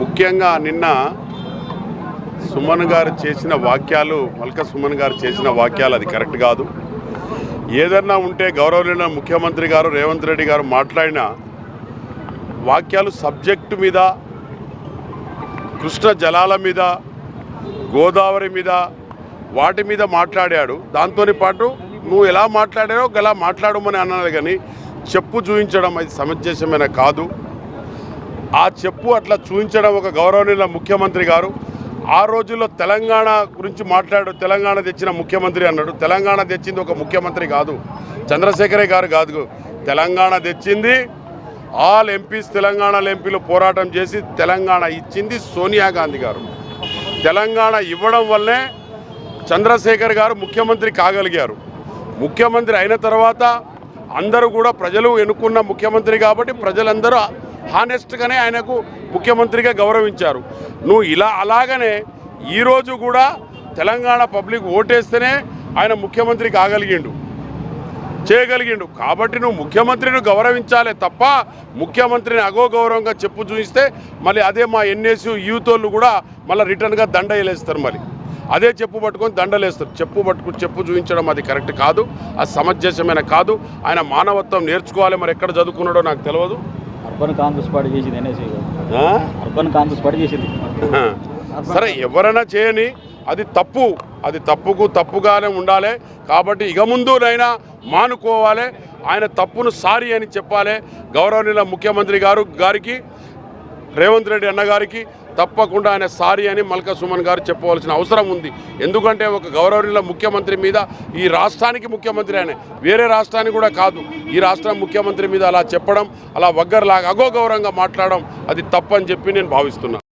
ముఖ్యంగా నిన్న సుమన్ గారు చేసిన వాక్యాలు మల్క సుమన్ గారు చేసిన వాక్యాలు అది కరెక్ట్ కాదు. ఏదన్నా ఉంటే గౌరవనీయ ముఖ్యమంత్రి గారు రేవంత్ రెడ్డి గారు మాట్లాడిన వాక్యాలు సబ్జెక్టు మీద కృష్ణ జలాల మీద గోదావరి మీద వాటి మీద మాట్లాడాడు. దాంతో పాటు నువ్వు ఎలా మాట్లాడారో గలా మాట్లాడమని అన్నాడు కానీ చెప్పు చూపించడం అది సమంజసమైన కాదు. ఆ చెప్పు అట్లా చూపించడం ఒక గౌరవనీయుల ముఖ్యమంత్రి గారు. ఆ రోజుల్లో తెలంగాణ గురించి మాట్లాడు తెలంగాణ తెచ్చిన ముఖ్యమంత్రి అన్నాడు. తెలంగాణ తెచ్చింది ఒక ముఖ్యమంత్రి కాదు చంద్రశేఖరే గారు కాదు. తెలంగాణ తెచ్చింది ఆల్ ఎంపీస్ తెలంగాణ ఎంపీలు పోరాటం చేసి తెలంగాణ ఇచ్చింది సోనియా గాంధీ గారు. తెలంగాణ ఇవ్వడం వల్లే చంద్రశేఖర్ గారు ముఖ్యమంత్రి కాగలిగారు. ముఖ్యమంత్రి అయిన తర్వాత అందరూ కూడా ప్రజలు ఎన్నుకున్న ముఖ్యమంత్రి కాబట్టి ప్రజలందరూ హానెస్ట్గానే ఆయనకు ముఖ్యమంత్రిగా గౌరవించారు. నువ్వు ఇలా అలాగనే ఈరోజు కూడా తెలంగాణ పబ్లిక్ ఓటేస్తేనే ఆయన ముఖ్యమంత్రి కాగలిగిండు. చేయగలిగిండు. కాబట్టి నువ్వు ముఖ్యమంత్రిని గౌరవించాలే తప్ప ముఖ్యమంత్రిని అగోగౌరవంగా చెప్పు చూపిస్తే మళ్ళీ అదే మా ఎన్ఎస్యు యూత్ వాళ్ళు కూడా మళ్ళీ రిటర్న్గా దండ వేలేస్తారు మరి. అదే చెప్పు పట్టుకొని దండలేస్తారు. చెప్పు పట్టుకుని చెప్పు చూపించడం అది కరెక్ట్ కాదు. అది సమంజసమైన కాదు. ఆయన మానవత్వం నేర్చుకోవాలి మరి ఎక్కడ చదువుకున్నాడో నాకు తెలియదు అర్బన్ కాంగ్రెస్ పార్టీ చేసింది ఎన్ఎస్సీ ఆ? అర్బన్ కాంగ్రెస్ పార్టీ చేసింది. సరే ఎవరైనా చేయని అది తప్పు. అది తప్పుకు తప్పుగానే ఉండాలి. కాబట్టి ఇక ముందునైనా మానుకోవాలి. ఆయన తప్పును సారీ అని చెప్పాలి గౌరవనీయ ముఖ్యమంత్రి గారు గారికి. రేవంత్ రెడ్డి అన్నగారికి తప్పకుండా ఆయన సారీ అని మల్కా సుమన్ గారు చెప్పవలసిన అవసరం ఉంది. ఎందుకంటే ఒక గౌరవనీయుల ముఖ్యమంత్రి మీద ఈ రాష్ట్రానికి ముఖ్యమంత్రి ఆయన వేరే రాష్ట్రానికి కూడా కాదు. ఈ రాష్ట్రం ముఖ్యమంత్రి మీద అలా చెప్పడం అలా వగ్గరలాగా అగోగౌరవంగా మాట్లాడడం అది తప్పని చెప్పి నేను భావిస్తున్నాను